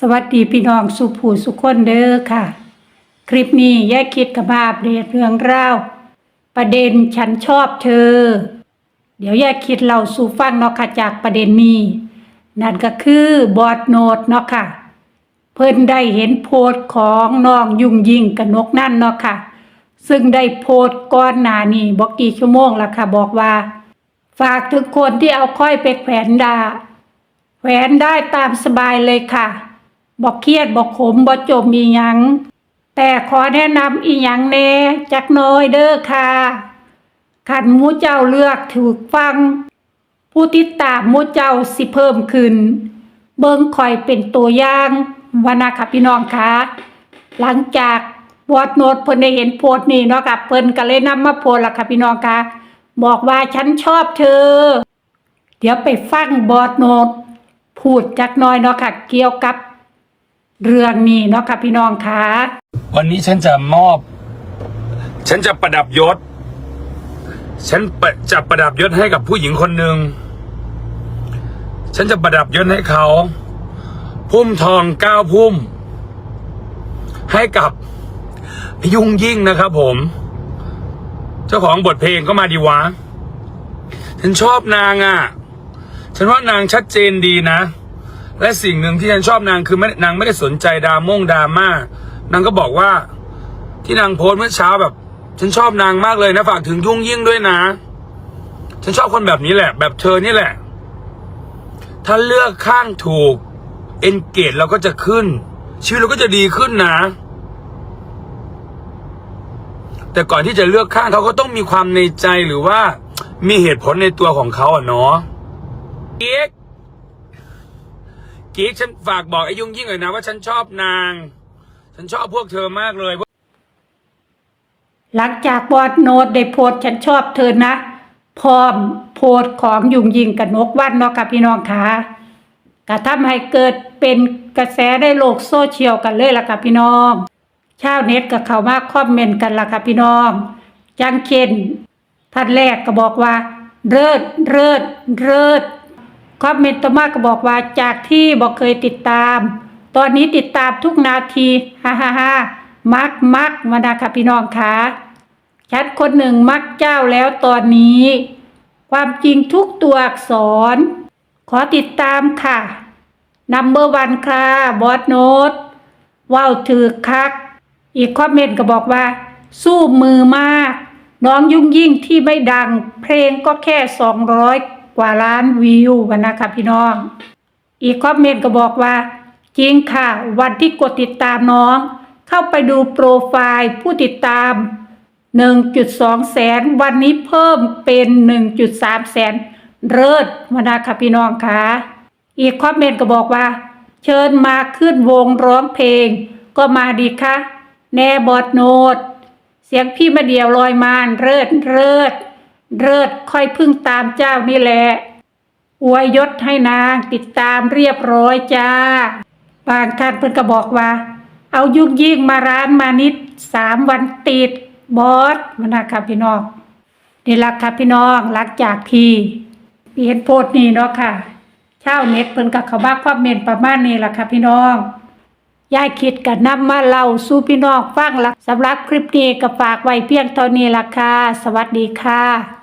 สวัสดีพี่น้องสุผู้สุขคนเด้อค่ะ คลิปนี้แยกคิดกับมาเดตเรื่องราวประเด็นฉันชอบเธอ เดี๋ยวแยกคิดเล่าสู่ฟังเนาะค่ะจากประเด็นนี้ นั่นก็คือบอดโนดเนาะค่ะ เพิ่นได้เห็นโพสต์ของน้องยุ่งยิ่งกับนกนั่นเนาะค่ะ ซึ่งได้โพสต์ก่อนหนานี้บอกกี่ชั่วโมงล้วค่ะ บอกว่า ฝากถึงคนที่เอาค่อยไปแขวนดาแขวนได้ตามสบายเลยค่ะ บอกเครียดบอกขมบอกจมอีหยัง แต่ขอแนะนำอีหยังแน่จักน้อยเด้อค่ะขันมูเจ้าเลือกถูกฟัง ผู้ติดตามมูเจ้าสิเพิ่มขึ้น เบิ้งคอยเป็นตัวอย่างวานาค่ะพี่น้องค่ะหลังจากบอดโนดเพิ่นได้เห็นโพสนี้เนาะค่ะเพิ่นก็เลยนำมาโพสล่ะค่ะพี่น้องค่ะบอกว่าฉันชอบเธอ เดี๋ยวไปฟังบอดโนดพูดจักน้อยเนาะค่ะเกี่ยวกับ เรื่องนี้เนาะค่ะพี่น้องค่ะวันนี้ฉันจะมอบ ฉันจะประดับยศ ฉันประจะประดับยศให้กับผู้หญิงคนหนึ่ง ฉันจะประดับยศให้เขา พุ่มทองเก้าพุ่ม ให้กับยุ่งยิ่งนะครับผม เจ้าของบทเพลงก็มาดีวะ ฉันชอบนางอะ ฉันว่านางชัดเจนดีนะ และสิ่งหนึ่งที่ฉันชอบนางคือไม่นางไม่ได้สนใจดราม่งดราม่านางก็บอกว่า ที่นางโพสเมื่อเช้าแบบ ฉันชอบนางมากเลยนะฝากถึงยุ่งยิ่งด้วยนะ ฉันชอบคนแบบนี้แหละ แบบเธอนี่แหละ ถ้าเลือกข้างถูกเอนเกจเราก็จะขึ้น ชีวิตเราก็จะดีขึ้นนะ แต่ก่อนที่จะเลือกข้างเขาก็ต้องมีความในใจหรือว่า มีเหตุผลในตัวของเขาอะเนาะเอก กิ๊กฉันฝากบอกไอ้ยุ่งยิ่งหน่อยนะว่าฉันชอบนาง ฉันชอบพวกเธอมากเลย หลังจากบอดโนดได้โพสฉันชอบเธอนะ พร้อมโพสของยุ่งยิงกับนกวันเนาะค่ะพี่น้องค่ะก็ทำให้เกิดเป็นกระแสในโลกโซเชียลกันเลยล่ะค่ะพี่น้อง ชาวเน็ตก็เข้ามาคอมเมนต์กันล่ะค่ะพี่น้องจังเช่นท่านแรกก็บอกว่า เลิศเลิศเลิศ คอมเมนต์ต่อมาก็บอกว่าจากที่บอกเคยติดตาม ตอนนี้ติดตามทุกนาทีฮ่าฮ่าฮ่ามักมักมานะค่ะพี่น้องค่ะฉันคนหนึ่งมักเจ้าแล้วตอนนี้ ความจริงทุกตัวอักษร ขอติดตามค่ะนัมเบอร์วันค่ะบอสโนตว้าวถือคัก อีกคอมเมนต์ก็บอกว่า สู้มือมาก น้องยุ่งยิ่งที่ไม่ดัง เพลงก็แค่สองร้อย กว่าล้านวิวกันนะคะพี่น้อง อีกคอมเมนต์ก็บอกว่า จริงค่ะ วันที่กดติดตามน้อง เข้าไปดูโปรไฟล์ผู้ติดตาม 1.2 แสน วันนี้เพิ่มเป็น 1.3 แสนเลิศมานาค่ะพี่น้องค่ะอีกคอมเมนต์ก็บอกว่า เชิญมาขึ้นวงร้องเพลง ก็มาดีค่ะแน่บอดโนด เสียงพี่มาเดียวลอยมานเลิศเลิศ เลิศค่อยพึ่งตามเจ้านี่แหละอวยยศให้นางติดตามเรียบร้อยจ้า บางท่านเพิ่นก็บอกว่า เอายุกยิ่งมาร้านมานิดสามวันติดบอสมานะครับพี่น้องนี่ละครับพี่น้องหลังจากที่เห็นโพสต์นี้เนาะค่ะชาวเน็ตเพิ่นก็เข้ามาคอมเมนประมาณนี้ล่ะค่ะพี่น้องยายคิดกับนำมาเล่าสู่พี่น้องฟังละสำหรับคลิปนี้ก็ฝากไว้เพียงเท่านี้ล่ะค่ะสวัสดีค่ะ